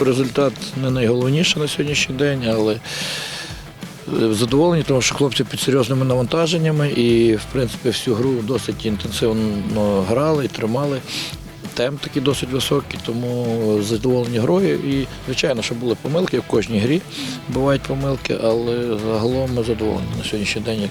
Результат не найголовніше на сьогоднішній день, але е, задоволені, тому що хлопці під серйозними навантаженнями і, в принципі, всю гру досить інтенсивно грали і тримали. Темп такий досить високий, тому задоволені грою. І, звичайно, що були помилки в кожній грі. Бувають помилки, але загалом ми задоволені на сьогоднішній день. Як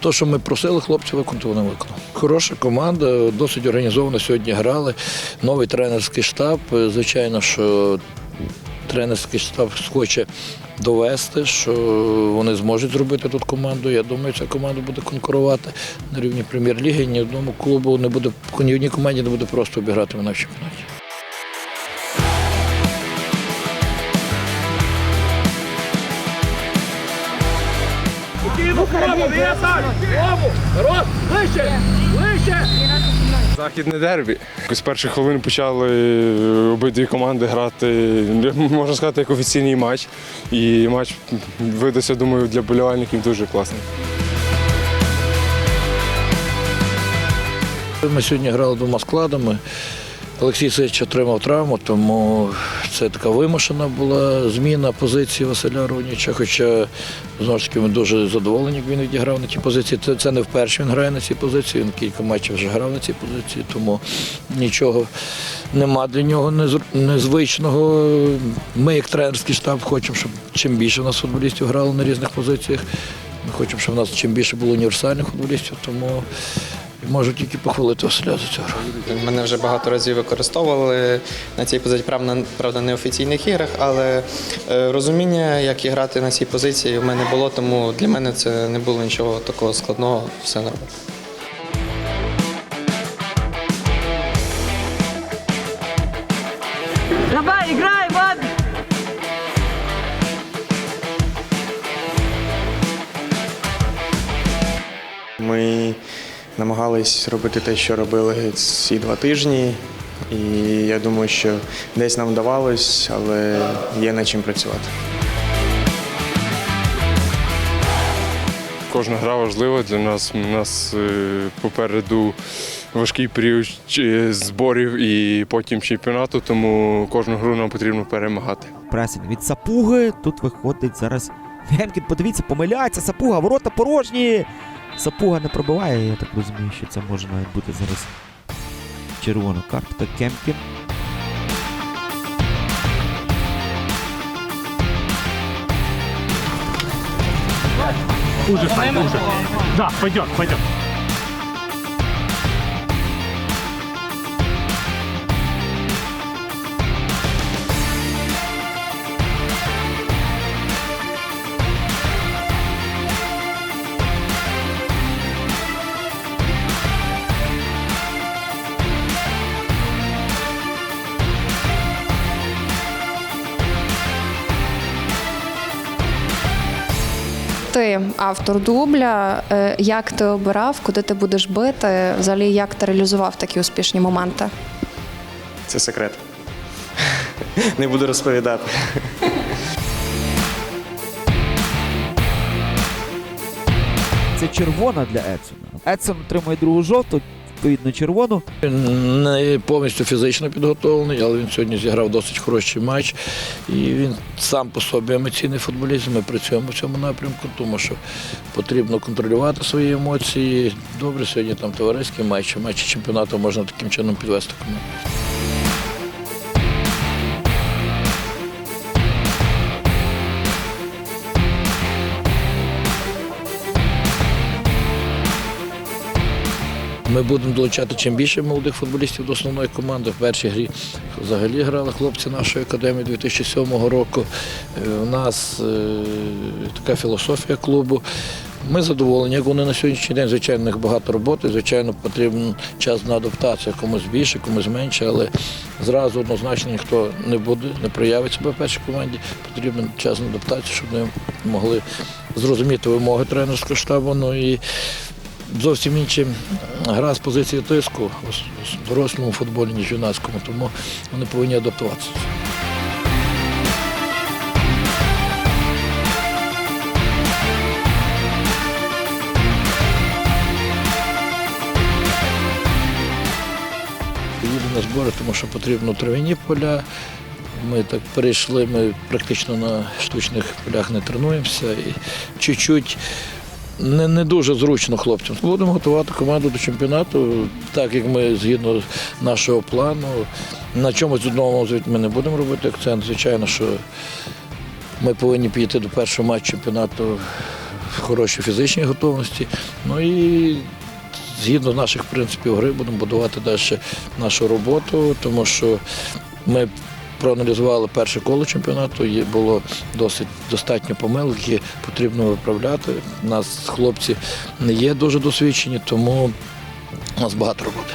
то, що ми просили хлопців виконати, вони виконали. Хороша команда, досить організовано сьогодні грали. Новий тренерський штаб. Звичайно, що тренерський штаб хоче довести, що вони зможуть зробити тут команду. Я думаю, ця команда буде конкурувати на рівні прем'єр-ліги. Ні одному клубу не буде, ні одній команді не буде просто обіграти вона в чемпіонаті. Західне дербі. З перших хвилин почали е, обидві команди грати, можна сказати, як офіційний матч. І матч видався, думаю, для болівальників дуже класний. Ми сьогодні грали двома складами. Олексій Сич отримав травму, тому це така вимушена була зміна позиції Василя Руніча. Хоча знову ж таки ми дуже задоволені, як він відіграв на тій позиції. Це, це не вперше він грає на цій позиції. Він кілька матчів вже грав на цій позиції, тому нічого нема для нього незвичного. Ми, як тренерський штаб, хочемо, щоб чим більше у нас футболістів грало на різних позиціях. Ми хочемо, щоб у нас чим більше було універсальних футболістів, тому можу тільки похвалити Василя за цього. Мене вже багато разів використовували на цій позиції, правда, правда, не в офіційних іграх, але е, розуміння, як і грати на цій позиції, в мене було, тому для мене це не було нічого такого складного, все нормально. Давай, играй, Ваня! Ми намагались робити те, що робили ці два тижні. І я думаю, що десь нам вдавалось, але є над чим працювати. Кожна гра важлива для нас. У нас е, попереду важкий період зборів і потім чемпіонату, тому кожну гру нам потрібно перемагати. Пресинг від Сапуги. Тут виходить зараз. Гемкін, подивіться, помиляється. Сапуга, ворота порожні. Сапуга не пробиває. Я так розумію, що це може навіть бути зараз червона картка. Кемпін. Ужас, ужас. Да, пойдет, пойдет. Ти автор дубля. Е, Як ти обирав, куди ти будеш бити? Взагалі, як ти реалізував такі успішні моменти? Це секрет. Не буду розповідати. Це червона для Едсона. Едсон отримує другу жовту, відповідно червону. Не повністю фізично підготовлений, але він сьогодні зіграв досить хороший матч. І він сам по собі емоційний футболіст. Ми працюємо в цьому напрямку, тому що потрібно контролювати свої емоції. Добре, сьогодні там товариський матч, матчі чемпіонату можна таким чином підвести команду. Ми будемо долучати чим більше молодих футболістів до основної команди. В першій грі взагалі грали хлопці нашої академії 2007 року. Е, У нас е, така філософія клубу. Ми задоволені, як вони на сьогоднішній день. Звичайно, у них багато роботи. Звичайно, потрібен час на адаптацію, комусь більше, комусь менше, але зразу однозначно ніхто не буде, не проявить себе в першій команді. Потрібен час на адаптацію, щоб вони могли зрозуміти вимоги тренерського штабу. Ну і зовсім інші гра з позиції тиску в дорослому футболі, ніж юнацькому, тому вони повинні адаптуватися. Їду на збори, тому що потрібно трав'яні поля, Ми так перейшли, ми практично на штучних полях не тренуємося. І чуть-чуть не, не дуже зручно хлопцям. Будемо готувати команду до чемпіонату, так як ми згідно нашого плану. На чомусь одному ми не будемо робити акцент. Звичайно, що ми повинні підійти до першого матчу чемпіонату в хорошій фізичній готовності. Ну і згідно наших принципів гри будемо будувати далі нашу роботу, тому що ми проаналізували перше коло чемпіонату, було досить достатньо помилок, які потрібно виправляти. У нас хлопці не є дуже досвідчені, тому у нас багато роботи.